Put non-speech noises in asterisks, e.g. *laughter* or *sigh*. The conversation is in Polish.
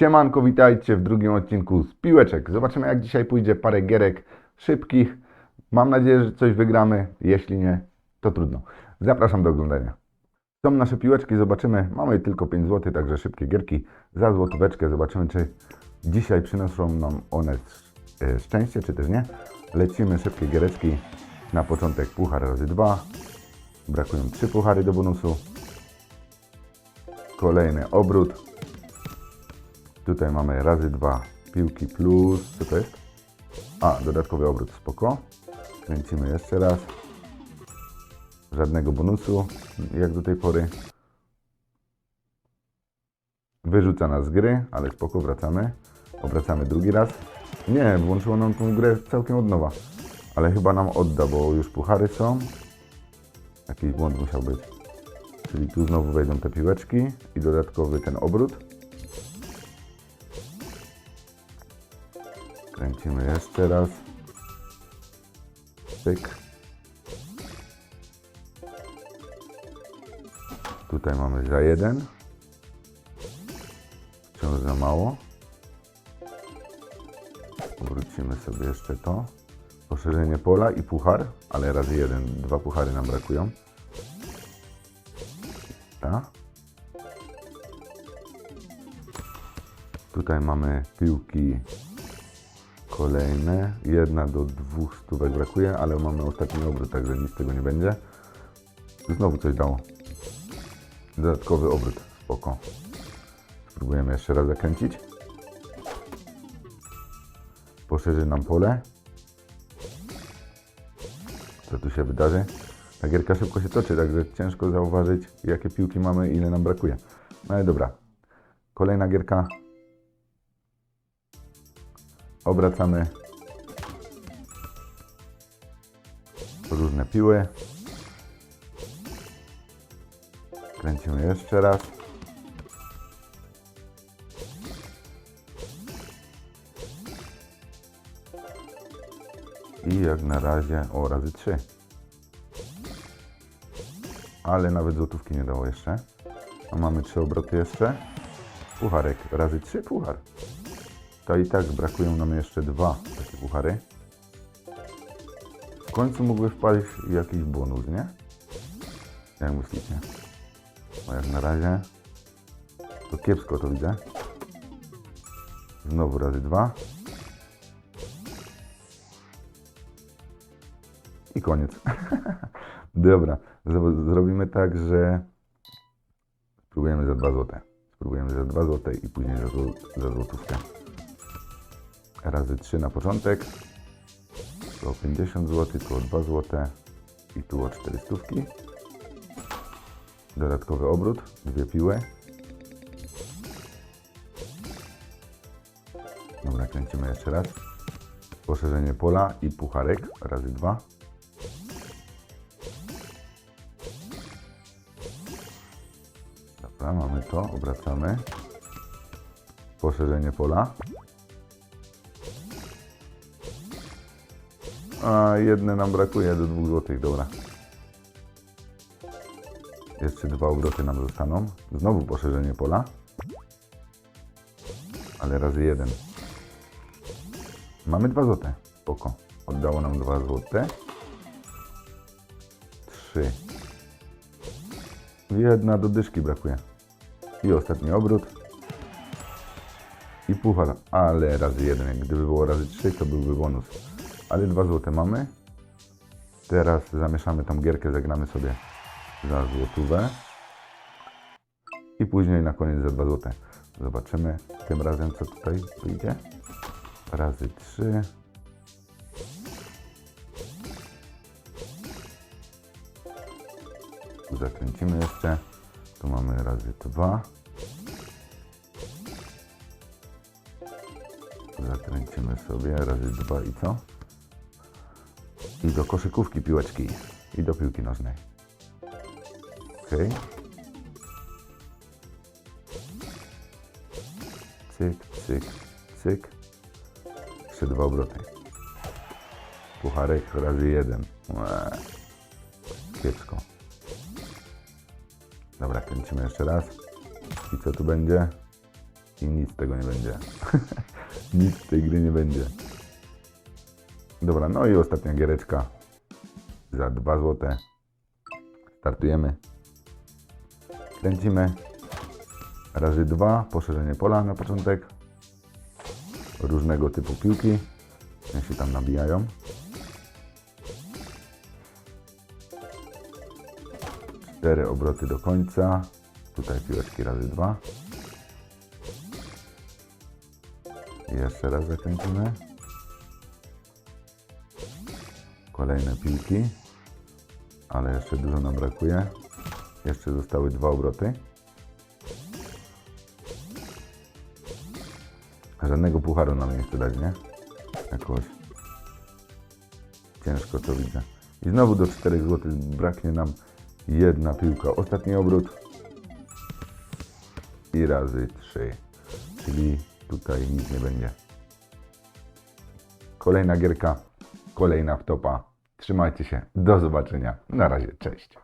Siemanko, witajcie w drugim odcinku z piłeczek. Zobaczymy jak dzisiaj pójdzie parę gierek szybkich. Mam nadzieję, że coś wygramy. Jeśli nie, to trudno. Zapraszam do oglądania. Są nasze piłeczki, zobaczymy. Mamy tylko 5 zł, także szybkie gierki. Za złotóweczkę zobaczymy, czy dzisiaj przynoszą nam one e, szczęście, czy też nie. Lecimy szybkie giereczki. Na początek puchar razy 2. Brakują 3 puchary do bonusu. Kolejny obrót. Tutaj mamy razy dwa piłki plus, co to jest? A, dodatkowy obrót, spoko. Kręcimy jeszcze raz. Żadnego bonusu, jak do tej pory. Wyrzuca nas z gry, ale spoko, wracamy. Obracamy drugi raz. Nie, włączyło nam tą grę całkiem od nowa. Ale chyba nam odda, bo już puchary są. Jakiś błąd musiał być. Czyli tu znowu wejdą te piłeczki i dodatkowy ten obrót. Kręcimy jeszcze raz. Pyk. Tutaj mamy za jeden. Wciąż za mało. Wrócimy sobie jeszcze to. Poszerzenie pola i puchar, ale razy jeden. Dwa puchary nam brakują. Ta. Tutaj mamy piłki kolejne. Jedna do dwóch stówek brakuje, ale mamy ostatni obrót, także nic z tego nie będzie. Znowu coś dało. Dodatkowy obrót, spoko. Spróbujemy jeszcze raz zakręcić. Poszerzy nam pole. Co tu się wydarzy? Ta gierka szybko się toczy, także ciężko zauważyć, jakie piłki mamy ile nam brakuje. No ale dobra. Kolejna gierka. Obracamy różne piły. Kręcimy jeszcze raz. I jak na razie, o razy 3. Ale nawet złotówki nie dało jeszcze. A mamy trzy obroty jeszcze. Pucharek razy 3 puchar. To i tak brakują nam jeszcze dwa takie puchary. W końcu mógłby wpaść jakiś bonus, nie? Jak myślicie? Bo jak na razie to kiepsko to widzę. Znowu razy dwa. I koniec. *laughs* Dobra, zro- zrobimy tak, że spróbujemy za 2 zł. Spróbujemy za 2 zł i później za, zł- za złotówkę. Razy 3 na początek. Tu o 50 zł, tu o 2 zł i tu o 400. Dodatkowy obrót, dwie piły. Dobra, kręcimy jeszcze raz. Poszerzenie pola i pucharek razy 2. Dobra, mamy to, obracamy. Poszerzenie pola. A jedne nam brakuje do 2 złotych, dobra. Jeszcze dwa obroty nam zostaną. Znowu poszerzenie pola. Ale razy jeden. Mamy 2 złote. Spoko. Oddało nam 2 złote. 3. Jedna do dyszki brakuje. I ostatni obrót. I puchar. Ale razy jeden. Gdyby było razy 3, to byłby bonus. Ale 2 złote mamy. Teraz zamieszamy tą gierkę, zagramy sobie za złotówę. I później na koniec za 2 złote. Zobaczymy tym razem, co tutaj wyjdzie. Razy 3. Tu zakręcimy jeszcze. Tu mamy razy 2. Zakręcimy sobie razy 2 i co? I do koszykówki piłeczki. I do piłki nożnej. Ok. Cyk, cyk, cyk. Jeszcze dwa obroty. Pucharek razy jeden. Łe. Kiepsko. Dobra, kręcimy jeszcze raz. I co tu będzie? I nic z tego nie będzie. *laughs* nic z tej gry nie będzie. Dobra, no i ostatnia giereczka. Za 2 złote. Startujemy. Kręcimy. Razy 2. Poszerzenie pola na początek. Różnego typu piłki. Niech się tam nabijają. Cztery obroty do końca. Tutaj piłeczki razy dwa. Jeszcze raz zakręcimy. Kolejne piłki. Ale jeszcze dużo nam brakuje. Jeszcze zostały dwa obroty. Żadnego pucharu nam chce dać, nie? Jakoś. Ciężko to widzę. I znowu do 4 zł braknie nam jedna piłka. Ostatni obrót. I razy 3. Czyli tutaj nic nie będzie. Kolejna gierka. Kolejna wtopa. Trzymajcie się. Do zobaczenia. Na razie. Cześć.